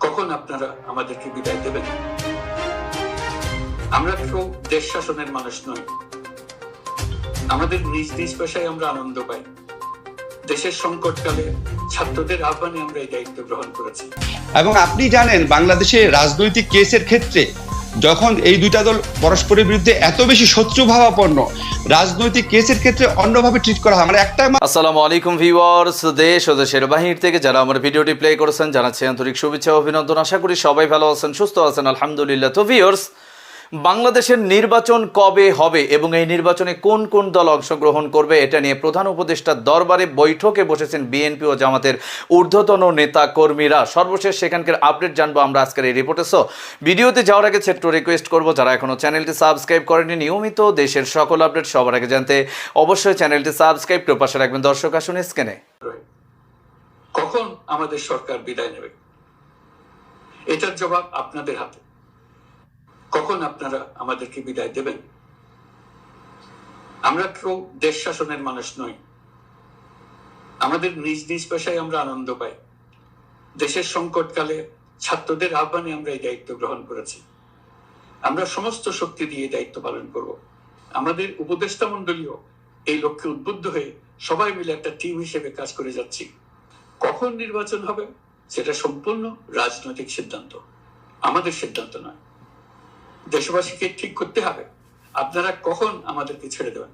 কখন আপনারা আমাদেরকে বিদায় দেবেন? আমরা কেউ দেশ শাসনের মানুষ নই। আমাদের নিজ নিজ পেশায় আমরা আনন্দ পাই। দেশের সংকটকালে ছাত্রদের আহ্বানে আমরা এই দায়িত্ব গ্রহণ করেছি। এবং আপনি জানেন, বাংলাদেশে রাজনৈতিক কেসের ক্ষেত্রে যখন এই দুইটা দল পরস্পরের বিরুদ্ধে এত বেশি শত্রু ভাবাপন্ন রাজনৈতিক কেসের ক্ষেত্রে অন্যভাবে ট্রিট করা হয়। মানে একটা আসসালামু আলাইকুম ভিউয়ার্স দেশ ও দেশের বাহির থেকে যারা আমার ভিডিওটি প্লে করেছেন, জানাচ্ছি আন্তরিক শুভেচ্ছা অভিনন্দন। আশা করি সবাই ভালো আছেন, সুস্থ আছেন, আলহামদুলিল্লাহ। তো ভিউয়ার্স বাংলাদেশের নির্বাচন কবে হবে এবং এই নির্বাচনে কোন কোন দল অংশগ্রহণ করবে, এটা নিয়ে প্রধান উপদেষ্টার দরবারে বৈঠকে বসেছেন বিএনপি ও জামাতের ঊর্ধ্বতন নেতা কর্মীরা সর্বশেষ সেখানকার আপডেট জানব আমরা আজকের এই রিপোর্টে। সো ভিডিওতে যাওয়ার আগে ছোট্ট রিকোয়েস্ট করব, যারা এখনও চ্যানেলটি সাবস্ক্রাইব করেনি নিয়মিত দেশের সকল আপডেট সবার আগে জানতে অবশ্যই চ্যানেলটি সাবস্ক্রাইব করে পাশে রাখবেন। দর্শক আসুন স্ক্যানে কখন আমাদের সরকার বিদায় নেবে? এটার জবাব আপনাদের হাতে। কখন আপনারা আমাদেরকে বিদায় দেবেন? আমরা কেউ দেশ শাসনের মানুষ নই। আমাদের নিজ নিজ পেশায় আমরা আনন্দ পাই। দেশের সংকটকালে ছাত্রদের আহ্বানে আমরা এই দায়িত্ব গ্রহণ করেছি। আমরা সমস্ত শক্তি দিয়ে দায়িত্ব পালন করব। আমাদের উপদেষ্টা মন্ডলীয় এই লক্ষ্যে উদ্বুদ্ধ হয়ে সবাই মিলে একটা টিম হিসেবে কাজ করে যাচ্ছি। কখন নির্বাচন হবে, সেটা সম্পূর্ণ রাজনৈতিক সিদ্ধান্ত। আমাদের সিদ্ধান্ত নয়। দেশবাসীকে ঠিক করতে হবে। আপনারা কখন আমাদেরকে ছেড়ে দেবেন?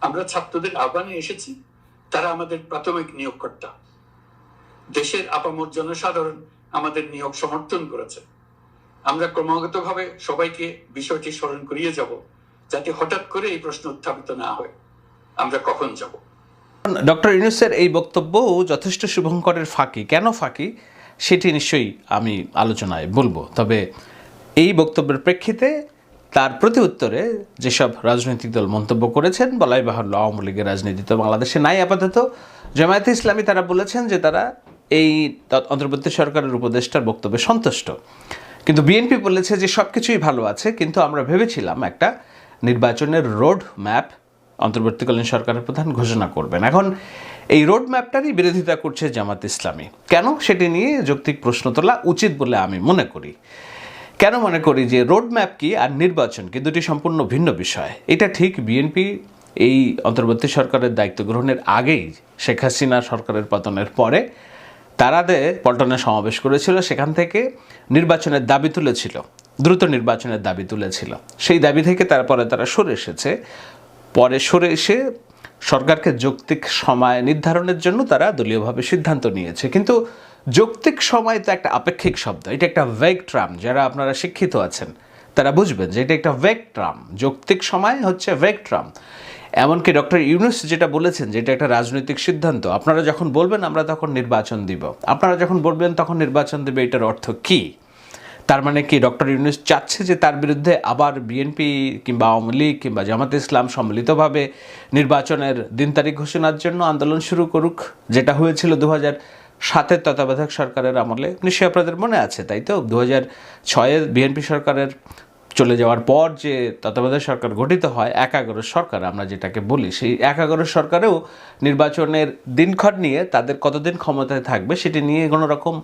আমরা ছাত্রদের আহ্বানে এসেছি, তারা আমাদের প্রাথমিক নিয়োগকর্তা। দেশের আপামর জনসাধারণ আমাদের নিয়োগ সমর্থন করেছে। আমরা ক্রমাগতভাবে সবাইকে বিষয়টি স্মরণ করিয়ে যাব, যাতে হঠাৎ করে এই প্রশ্ন উত্থাপিত না হয়। আমরা কখন যাব? ডক্টর ইউনুসের এই বক্তব্য যথেষ্ট শুভঙ্করের ফাঁকি। কেন ফাঁকি? সেটি নিশ্চয়ই আমি আলোচনায় বলব। তবে এই বক্তব্যের প্রেক্ষিতে তার প্রতি উত্তরে যেসব রাজনৈতিক দল মন্তব্য করেছেন, বলাই বাহুল্য আওয়ামী লীগের রাজনীতি তো বাংলাদেশে নাই আপাতত। জামায়াতে ইসলামী তারা বলেছেন যে তারা এই অন্তর্বর্তী সরকারের উপদেষ্টার বক্তব্যে সন্তুষ্ট। কিন্তু বিএনপি বলেছে যে সব কিছুই ভালো আছে, কিন্তু আমরা ভেবেছিলাম একটা নির্বাচনের রোড ম্যাপ অন্তর্বর্তীকালীন সরকারের প্রধান ঘোষণা করবেন। এখন এই রোড ম্যাপটারই বিরোধিতা করছে জামাত ইসলামী। কেন? সেটি নিয়ে যৌক্তিক প্রশ্ন তোলা উচিত বলে আমি মনে করি। কেন মনে করি যে রোড ম্যাপ কি আর নির্বাচন কি? দুটি সম্পূর্ণ ভিন্ন বিষয়। এটা ঠিক বিএনপি এই অন্তর্বর্তী সরকারের দায়িত্ব গ্রহণের আগেই শেখ হাসিনা সরকারের পতনের পরে তারাদের পল্টনে সমাবেশ করেছিল, সেখান থেকে নির্বাচনের দাবি তুলেছিল, দ্রুত নির্বাচনের দাবি তুলেছিল। সেই দাবি থেকে তারপরে তারা সরে এসেছে। পরে সরে এসে সরকারকে যৌক্তিক সময় নির্ধারণের জন্য তারা দলীয়ভাবে সিদ্ধান্ত নিয়েছে। কিন্তু যৌক্তিক সময় তো একটা আপেক্ষিক শব্দ, এটা একটা ভেগ ট্রাম যারা আপনারা শিক্ষিত আছেন, তারা বুঝবেন যে এটা একটা ভেগ ট্রাম যৌক্তিক সময় হচ্ছে ভেগ ট্রাম এমনকি ডক্টর ইউনুস যেটা বলেছেন যে এটা একটা রাজনৈতিক সিদ্ধান্ত, আপনারা যখন বলবেন আমরা তখন নির্বাচন দিব, আপনারা যখন বলবেন তখন নির্বাচন দেবে, এটার অর্থ কী? তার মানে কি ডক্টর ইউনুস চাচ্ছে যে তার বিরুদ্ধে আবার বিএনপি কিংবা আওয়ামী লীগ কিংবা জামাত ইসলাম সম্মিলিতভাবে নির্বাচনের দিন তারিখ ঘোষণার জন্য আন্দোলন শুরু করুক, যেটা হয়েছিল দু হাজার সাতের তত্ত্বাবধায়ক সরকারের আমলে। নিশ্চয়ই আপনাদের মনে আছে, তাই তো? দু হাজার ছয়ের বিএনপি সরকারের চলে যাওয়ার পর যে তত্ত্বাবধায়ক সরকার গঠিত হয় এক এগারো সরকার আমরা যেটাকে বলি, সেই এক এগারো সরকারেও নির্বাচনের দিনক্ষণ নিয়ে তাদের কতদিন ক্ষমতায় থাকবে সেটি নিয়ে কোনো রকম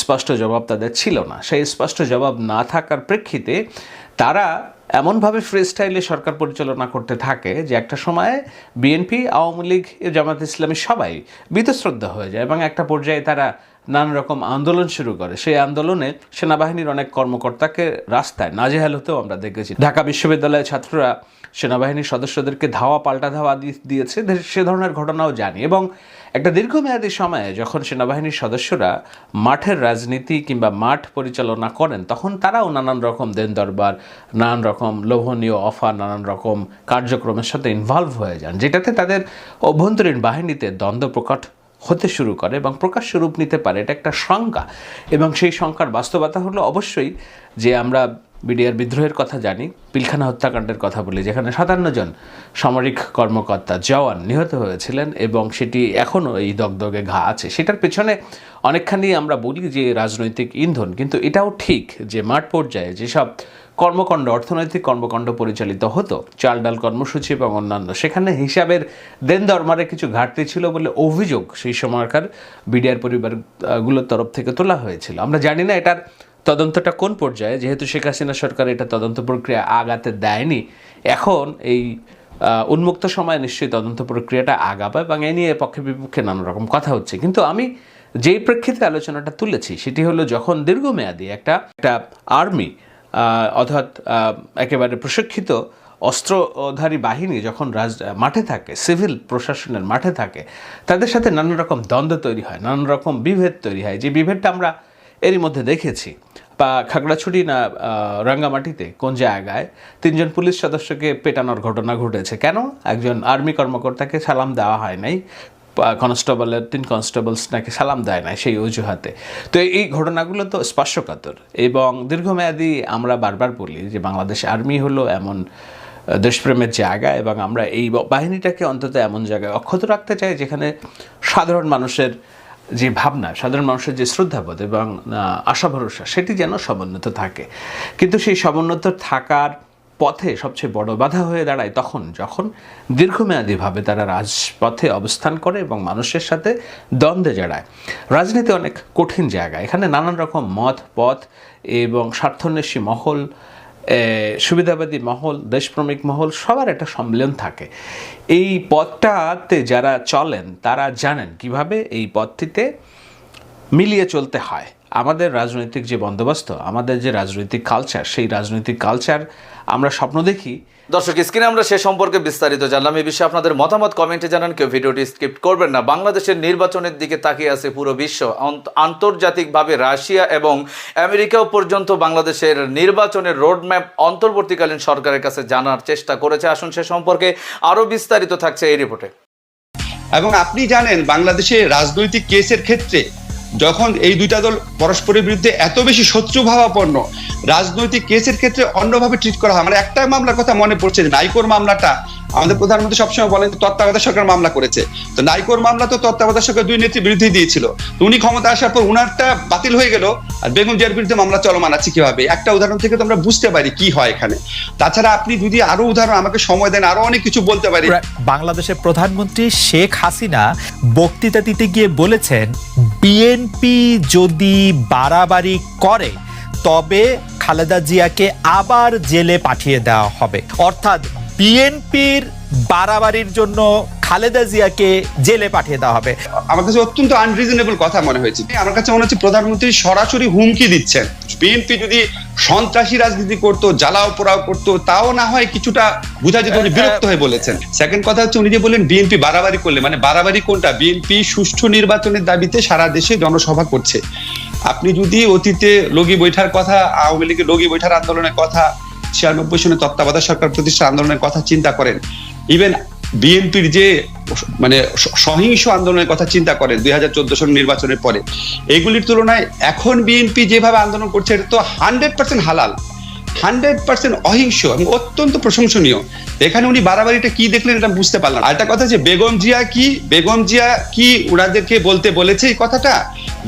স্পষ্ট জবাব তাদের ছিল না। সেই স্পষ্ট জবাব না থাকার প্রেক্ষিতে তারা এমনভাবে ফ্রি স্টাইলে সরকার পরিচালনা করতে থাকে যে একটা সময়ে বিএনপি আওয়ামী লীগ জামাত ইসলামী সবাই বীতশ্রদ্ধা হয়ে যায় এবং একটা পর্যায়ে তারা নানা রকম আন্দোলন শুরু করে। সেই আন্দোলনে সেনাবাহিনীর অনেক কর্মকর্তাকে রাস্তায় নাজেহাল হতেও আমরা দেখেছি। ঢাকা বিশ্ববিদ্যালয়ের ছাত্ররা সেনাবাহিনীর সদস্যদেরকে ধাওয়া, পাল্টা ধাওয়া দিয়েছে। সে ধরনের ঘটনাও জানি। এবং একটা দীর্ঘমেয়াদী সময়ে যখন সেনাবাহিনীর সদস্যরা মাঠের রাজনীতি কিংবা মাঠ পরিচালনা করেন, তখন তারাও নানান রকম দেন দরবার নানান রকম লোভনীয় অফার, নানান রকম কার্যক্রমের সাথে ইনভলভ হয়ে যান, যেটাতে তাদের অভ্যন্তরীণ বাহিনীতে দ্বন্দ্ব প্রকট হতে শুরু করে এবং প্রকাশ্য রূপ নিতে পারে, এটা একটা সংজ্ঞা এবং সেই সংখ্যার বাস্তবতা হলো অবশ্যই যে আমরা বিডিআর বিদ্রোহের কথা জানি, পিলখানা হত্যাকাণ্ডের কথা বলি, যেখানে সাতান্ন জন সামরিক কর্মকর্তা জওয়ান নিহত হয়েছিলেন এবং সেটি এখনও এই দগদগে ঘা আছে। সেটার পেছনে অনেকখানি আমরা বলি যে রাজনৈতিক ইন্ধন, কিন্তু এটাও ঠিক যে মাঠ পর্যায়ে যেসব কর্মকাণ্ড, অর্থনৈতিক কর্মকাণ্ড পরিচালিত হতো। চাল ডাল কর্মসূচি এবং অন্যান্য। সেখানে হিসাবের দেন দরমারে কিছু ঘাটতি ছিল বলে অভিযোগ সেই সময়কার বিডিআর পরিবারগুলোর তরফ থেকে তোলা হয়েছিল। আমরা জানি না এটার তদন্তটা কোন পর্যায়ে, যেহেতু শেখ হাসিনা সরকার এটা তদন্ত প্রক্রিয়া আগাতে দেয়নি। এখন এই উন্মুক্ত সময়ে নিশ্চয়ই তদন্ত প্রক্রিয়াটা আগাবে এবং এ নিয়ে পক্ষে বিপক্ষে নানা রকম কথা হচ্ছে। কিন্তু আমি যেই প্রেক্ষিতে আলোচনাটা তুলেছি, সেটি হলো যখন দীর্ঘমেয়াদী একটা একটা আর্মি অর্থাৎ একেবারে প্রশিক্ষিত অস্ত্রধারী বাহিনী যখন রাজ, মাঠে থাকে, সিভিল প্রশাসনের মাঠে থাকে, তাদের সাথে নানা রকম দ্বন্দ্ব তৈরি হয় নানা রকম বিভেদ তৈরি হয়। যে বিভেদটা আমরা এরই মধ্যে দেখেছি, বা খাগড়াছড়ি না রাঙ্গামাটিতে, কোন জায়গায় তিনজন পুলিশ সদস্যকে পেটানোর ঘটনা ঘটেছে। কেন? একজন আর্মি কর্মকর্তাকে সালাম দেওয়া হয় নাই। কনস্টেবলের তিন কনস্টেবলস নাকি সালাম দেয় না সেই অজুহাতে। তো এই ঘটনাগুলো তো স্পর্শকাতর। এবং দীর্ঘমেয়াদী আমরা বারবার বলি যে বাংলাদেশ আর্মি হলো এমন দেশপ্রেমের জায়গা এবং আমরা এই বাহিনীটাকে অন্তত এমন জায়গায় অক্ষত রাখতে চাই যেখানে সাধারণ মানুষের যে ভাবনা, সাধারণ মানুষের যে শ্রদ্ধাবোধ এবং আশা ভরসা সেটি যেন সমুন্নত থাকে। কিন্তু সেই সমুন্নত থাকার পথে সবচেয়ে বড় বাধা হয়ে দাঁড়ায় তখন যখন দীর্ঘমেয়াদীভাবে তারা রাজপথে অবস্থান করে এবং মানুষের সাথে দ্বন্দ্বে জড়ায়। রাজনীতি অনেক কঠিন জায়গা। এখানে নানান রকম মত, পথ এবং স্বার্থন্বেষী মহল সুবিধাবাদী মহল, দেশপ্রেমিক মহল সবার একটা সম্মেলন থাকে। এই পথটাতে যারা চলেন তারা জানেন কীভাবে এই পথটিতে মিলিয়ে চলতে হয়। আমাদের রাজনৈতিক যে বন্দোবস্ত আমাদের যে রাজনৈতিক কালচার সেই রাজনৈতিক কালচার আমরা স্বপ্ন দেখি। দর্শক স্ক্রিনে আমরা সে সম্পর্কে বিস্তারিত জানলাম। এই বিষয়ে আপনাদের মতামত কমেন্টে জানান কেউ ভিডিওটি স্কিপ করবেন না। বাংলাদেশের নির্বাচনের দিকে তাকিয়ে আছে পুরো বিশ্ব। আন্তর্জাতিকভাবে রাশিয়া এবং আমেরিকাও পর্যন্ত বাংলাদেশের নির্বাচনের রোডম্যাপ অন্তর্বর্তীকালীন সরকারের কাছে জানার চেষ্টা করেছে। আসুন সে সম্পর্কে আরও বিস্তারিত থাকছে এই রিপোর্টে এবং আপনি জানেন বাংলাদেশে রাজনৈতিক কেসের ক্ষেত্রে যখন এই দুইটা দল পরস্পরের বিরুদ্ধে এত বেশি শত্রুভাবাপন্ন রাজনৈতিক কেসের ক্ষেত্রে অন্যভাবে ট্রিট করা হয়। মানে একটা মামলার কথা মনে পড়ছে নাইকোর মামলাটা আমাদের প্রধানমন্ত্রী সবসময় বলেন, তত্ত্বাবধায়ক সরকার মামলা করেছে। তো নাইকোর মামলা তো তত্ত্বাবধায়ক সরকার দুই নেত্রী বিরুদ্ধে দিয়েছিল। তো উনি ক্ষমতা আসার পর উনারটা বাতিল হয়ে গেল আর বেগম জিয়ার বিরুদ্ধে মামলা চলমান আছে কীভাবে? একটা উদাহরণ থেকে তো আমরা বুঝতে পারি কি হয় এখানে। তাছাড়া আপনি যদি আরও উদাহরণ আমাকে সময় দেন, আরও অনেক কিছু বলতে পারি বাংলাদেশের প্রধানমন্ত্রী শেখ হাসিনা বক্তৃতা দিতে গিয়ে বলেছেন, বিএনপি যদি বাড়াবাড়ি করে, তবে খালেদা জিয়াকে আবার জেলে পাঠিয়ে দেওয়া হবে। অর্থাৎ বিএনপির বাড়াবাড়ির জন্য খালেদা জিয়াকে জেলে পাঠিয়ে দেওয়া হবে। আমার কাছে অত্যন্ত আনরিজনেবল কথা মনে হয়েছে। আমার কাছে মনে হচ্ছে প্রধানমন্ত্রী সরাসরি হুমকি দিচ্ছেন। বিএনপি যদি সন্ত্রাসী রাজনীতি করতো, জ্বালাও পোড়াও করতো, তাও না হয় কিছুটা বোঝা যেত উনি বিরক্ত হয়ে বলেছেন। সেকেন্ড কথা হচ্ছে উনি যে বললেন, বিএনপি বাড়াবাড়ি করলে। মানে বাড়াবাড়ি কোনটা? বিএনপি সুষ্ঠু নির্বাচনের দাবিতে সারা দেশে জনসভা করছে। আপনি যদি অতীতে লগি বৈঠার কথা, আওয়ামী লীগের লগি বৈঠার আন্দোলনের কথা ছিয়ানব্বই সনে তত্ত্বাবধায়ক সরকার প্রতিষ্ঠা আন্দোলনের কথা চিন্তা করেন। ইভেন বিএনপির যে মানে সহিংস আন্দোলনের কথা চিন্তা করেন দুই হাজার চোদ্দ সন নির্বাচনের পরে। এগুলির তুলনায় এখন বিএনপি যেভাবে আন্দোলন করছে, এটা তো হান্ড্রেড পার্সেন্ট হালাল। হান্ড্রেড পার্সেন্ট অহিংস এবং অত্যন্ত প্রশংসনীয়। এখানে উনি বাড়াবাড়িটা কি দেখলেন এটা বুঝতে পারলাম না। আরেকটা কথা যে বেগম জিয়া কি, বেগম জিয়া কি ওনাদেরকে বলতে বলেছে এই কথাটা?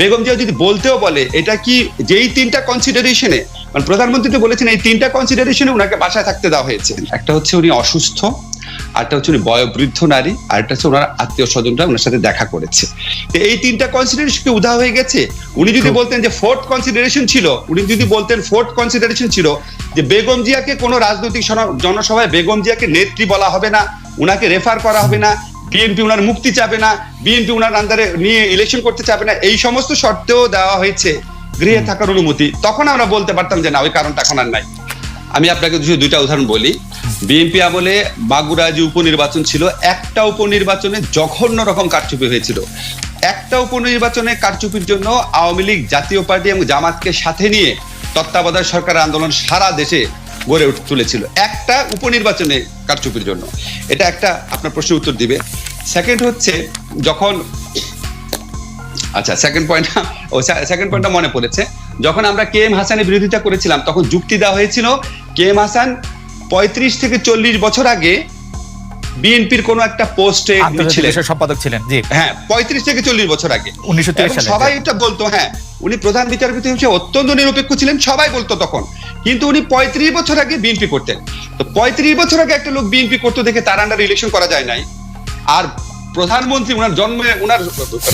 বেগম জিয়া যদি বলতেও বলে, এটা কি যেই তিনটা কনসিডারেশনে মানে প্রধানমন্ত্রী তো বলেছেন এই তিনটা কনসিডারেশনে ওনাকে বাসায় থাকতে দেওয়া হয়েছে। একটা হচ্ছে উনি অসুস্থ আরেকটা হচ্ছে উনি বয়োবৃদ্ধ নারী আরেকটা হচ্ছে ওনার আত্মীয় স্বজনরা ওনার সাথে দেখা করেছে। এই তিনটা কনসিডারেশন কি উধা হয়ে গেছে? উনি যদি বলতেন যে ফোর্থ কনসিডারেশন ছিল উনি যদি বলতেন ফোর্থ কনসিডারেশন ছিল যে বেগম জিয়াকে কোনো রাজনৈতিক জনসভায় বেগম জিয়াকে নেত্রী বলা হবে না উনাকে রেফার করা হবে না বিএনপি ওনার মুক্তি চাবে না বিএনপি ওনার আন্দারে নিয়ে ইলেকশন করতে চাবে না এই সমস্ত শর্তেও দেওয়া হয়েছে। গৃহে থাকার অনুমতি, তখন আমরা বলতে পারতাম যে না, ওই কারণটা এখন আর নাই। আমি আপনাকে দুই- দুইটা উদাহরণ বলি। বিএনপি আমলে বাগুড়া যে উপনির্বাচন ছিল, একটা উপনির্বাচনে জঘন্য রকম কারচুপি হয়েছিল। একটা উপনির্বাচনে কারচুপির জন্য আওয়ামী লীগ জাতীয় পার্টি এবং জামাতকে সাথে নিয়ে তত্ত্বাবধায়ক সরকার আন্দোলন সারা দেশে গড়ে উঠ- তুলেছিল। একটা উপনির্বাচনে কারচুপির জন্য। এটা একটা আপনার প্রশ্নের উত্তর দিবে। সেকেন্ড হচ্ছে, যখন আচ্ছা সেকেন্ড পয়েন্ট ও সেকেন্ড পয়েন্টটা মনে পড়েছে। যখন আমরা কে এম হাসানের বিরোধিতা করেছিলাম তখন যুক্তি দেওয়া হয়েছিল কে এম হাসান পঁয়ত্রিশ থেকে চল্লিশ বছর আগে বিএনপির কোনো একটা পোস্টে ছিলেন। সম্পাদক ছিলেন জি। হ্যাঁ পঁয়ত্রিশ থেকে চল্লিশ বছর আগে। 1930 সবাই এটা বলতো হ্যাঁ উনি প্রধান বিচারপতি হিসেবে অত্যন্ত নিরপেক্ষ ছিলেন সবাই বলতো তখন। কিন্তু উনি পঁয়ত্রিশ বছর আগে বিএনপি করতেন। তো পঁয়ত্রিশ বছর আগে একটা লোক বিএনপি করতো দেখে তার আন্ডার ইলেকশন করা যায় নাই। আর প্রধানমন্ত্রী ওনার জন্মে ওনার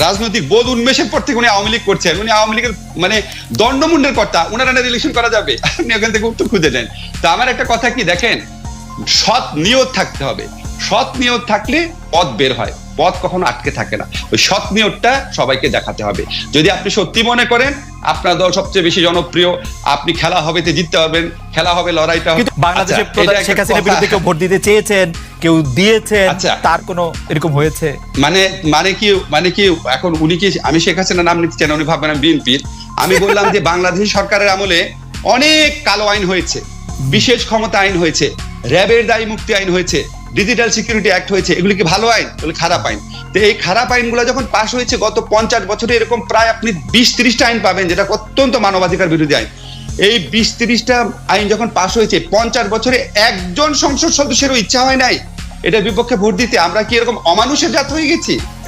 রাজনৈতিক বোধ উন্মেষের পর থেকে উনি আওয়ামী লীগ করছেন। উনি আওয়ামী লীগের মানে দণ্ডমুন্ডের কর্তা ওনার আন্ডার ইলেকশন করা যাবে? আপনি ওখান থেকে উত্তর খুঁজে নেন। তা আমার একটা কথা কি, দেখেন, সৎ নিয়ত থাকতে হবে। সৎ নিয়ত থাকলে পথ বের হয়, পথ কখনো আটকে থাকে না। ওই সৎ নিয়তটা সবাইকে দেখাতে হবে। যদি আপনি সত্যি মনে করেন আপনার দল সবচেয়ে বেশি জনপ্রিয় আপনি খেলা হবে জিততে পারবেন খেলা হবে লড়াইটা। কিন্তু বাংলাদেশের আচ্ছা, প্রধান শেখ হাসিনার বিরুদ্ধে কেউ ভোট দিতে চেয়েছেন কেউ দিয়েছেন আচ্ছা। তার কোনো এরকম হয়েছে মানে মানে কি মানে কি এখন উনি কি আমি শেখ হাসিনার নাম নিতে চাই উনি ভাববেন আমি বিএনপির আমি বললাম যে বাংলাদেশ সরকারের আমলে অনেক কালো আইন হয়েছে বিশেষ ক্ষমতা আইন হয়েছে র্যাবের দায়ী মুক্তি আইন হয়েছে ডিজিটাল সিকিউরিটি অ্যাক্ট হয়েছে, এগুলি কি ভালো আইন? এগুলি খারাপ আইন। তো এই খারাপ আইনগুলো যখন পাস হয়েছে, গত পঞ্চাশ বছরে এরকম প্রায় আপনি বিশ ত্রিশটা আইন পাবেন, যেটা অত্যন্ত মানবাধিকার বিরোধী আইন। এই বিশ ত্রিশটা আইন যখন পাশ হয়েছে, পঞ্চাশ বছরে একজন সংসদ সদস্যেরও ইচ্ছা হয় নাই। এটার বিপক্ষে ভোট দিতে। আমরা কি এরকম অমানুষের জাত হয়ে গেছি?